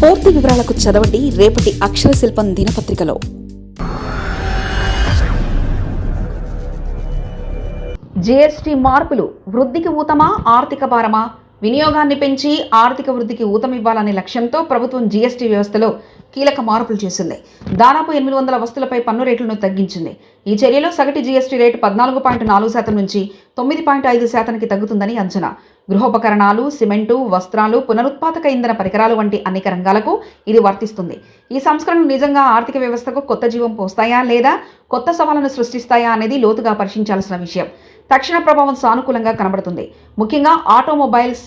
పూర్తి వివరాలకు చదవండి రేపటి అక్షర శిల్పం దినపత్రికలో. జీఎస్టీ మార్పులు వృద్ధికి ఊతమా ఆర్థిక భారమా? వినియోగాన్ని పెంచి ఆర్థిక వృద్ధికి ఊతమివ్వాలనే లక్ష్యంతో ప్రభుత్వం జీఎస్టీ వ్యవస్థలో కీలక మార్పులు చేసింది. దాదాపు ఎనిమిది వందల వస్తువులపై పన్ను రేట్లను తగ్గించింది. ఈ చర్యలో సగటు జీఎస్టీ రేటు పద్నాలుగు పాయింట్ నాలుగు శాతం నుంచి తొమ్మిది పాయింట్ ఐదు శాతానికి తగ్గుతుందని అంచనా. గృహోపకరణాలు సిమెంటు వస్త్రాలు పునరుత్పాదక ఇంధన పరికరాలు వంటి అనేక రంగాలకు ఇది వర్తిస్తుంది. ఈ సంస్కరణలు నిజంగా ఆర్థిక వ్యవస్థకు కొత్త జీవం పోస్తాయా లేదా కొత్త సవాళ్ళను సృష్టిస్తాయా అనేది లోతుగా పరిశీలించాల్సిన విషయం. తక్షణ ప్రభావం సానుకూలంగా కనబడుతుంది. ముఖ్యంగా ఆటోమొబైల్స్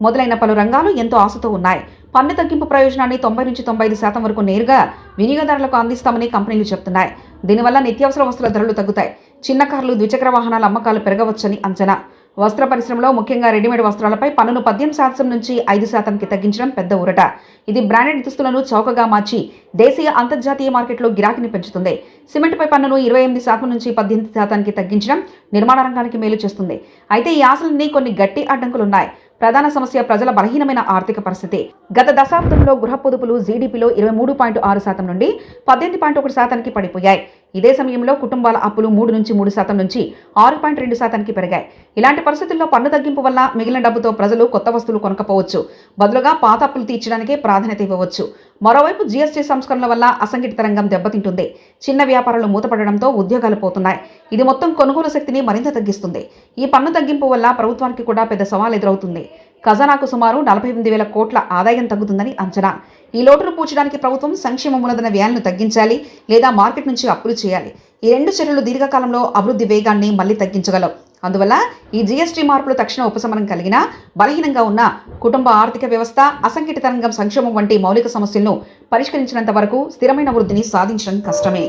మొదలైన పలు రంగాలు ఎంతో ఆశతో ఉన్నాయి. పన్ను తగ్గింపు ప్రయోజనాన్ని తొంభై నుంచి తొంభై ఐదు శాతం వరకు నేరుగా వినియోగదారులకు అందిస్తామని కంపెనీలు చెప్తున్నాయి. దీనివల్ల నిత్యావసర వస్తువుల ధరలు తగ్గుతాయి. చిన్న కార్లు ద్విచక్ర వాహనాల అమ్మకాలు పెరగవచ్చని అంచనా. వస్త్ర పరిశ్రమలో ముఖ్యంగా రెడీమేడ్ వస్త్రాలపై పన్నును పద్దెనిమిది శాతం నుంచి ఐదు శాతానికి తగ్గించడం పెద్ద ఊరట. ఇది బ్రాండెడ్ దుస్తులను చౌకగా మార్చి దేశీయ అంతర్జాతీయ మార్కెట్లో గిరాకీని పెంచుతుంది. సిమెంట్పై పన్నును ఇరవై ఎనిమిది శాతం నుంచి పద్దెనిమిది శాతానికి తగ్గించడం నిర్మాణ రంగానికి మేలు చేస్తుంది. అయితే ఈ ఆశలన్నీ కొన్ని గట్టి అడ్డంకులున్నాయి. ప్రధాన సమస్య ప్రజల బలహీనమైన ఆర్థిక పరిస్థితి. గత దశాబ్దంలో గృహ పొదుపులు జీడీపీలో ఇరవై మూడు పాయింట్ ఆరు శాతం నుండి పద్దెనిమిది పాయింట్ ఒకటి శాతానికి పడిపోయాయి. ఇదే సమయంలో కుటుంబాల అప్పులు మూడు నుంచి మూడు శాతం నుంచి ఆరు పాయింట్ రెండు శాతానికి పెరిగాయి. ఇలాంటి పరిస్థితుల్లో పన్ను తగ్గింపు వల్ల మిగిలిన డబ్బుతో ప్రజలు కొత్త వస్తువులు కొనకపోవచ్చు. బదులుగా పాత అప్పులు తీర్చడానికే ప్రాధాన్యత ఇవ్వవచ్చు. మరోవైపు జీఎస్టీ సంస్కరణల వల్ల అసంఘటిత రంగం దెబ్బతింటుంది. చిన్న వ్యాపారాలు మూతపడడంతో ఉద్యోగాలు పోతున్నాయి. ఇది మొత్తం కొనుగోలు శక్తిని మరింత తగ్గిస్తుంది. ఈ పన్ను తగ్గింపు వల్ల ప్రభుత్వానికి కూడా పెద్ద సవాల్ ఎదురవుతుంది. ఖజానాకు సుమారు నలభై ఎనిమిది వేల కోట్ల ఆదాయం తగ్గుతుందని అంచనా. ఈ లోటును పూడ్చడానికి ప్రభుత్వం సంక్షేమ మూలధన వ్యయాలను తగ్గించాలి లేదా మార్కెట్ నుంచి అప్పులు చేయాలి. ఈ రెండు చర్యలు దీర్ఘకాలంలో అభివృద్ధి వేగాన్ని మళ్ళీ తగ్గించగలవు. అందువల్ల ఈ జీఎస్టీ మార్పులు తక్షణ ఉపశమనం కలిగిన బలహీనంగా ఉన్న కుటుంబ ఆర్థిక వ్యవస్థ అసంఘటిత రంగం సంక్షేమం వంటి మౌలిక సమస్యలను పరిష్కరించినంత వరకు స్థిరమైన వృద్ధిని సాధించడం కష్టమే.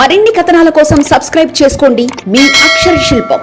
మరిన్ని కథనాల కోసం సబ్స్క్రైబ్ చేసుకోండి. మీ అక్షర శిల్పం.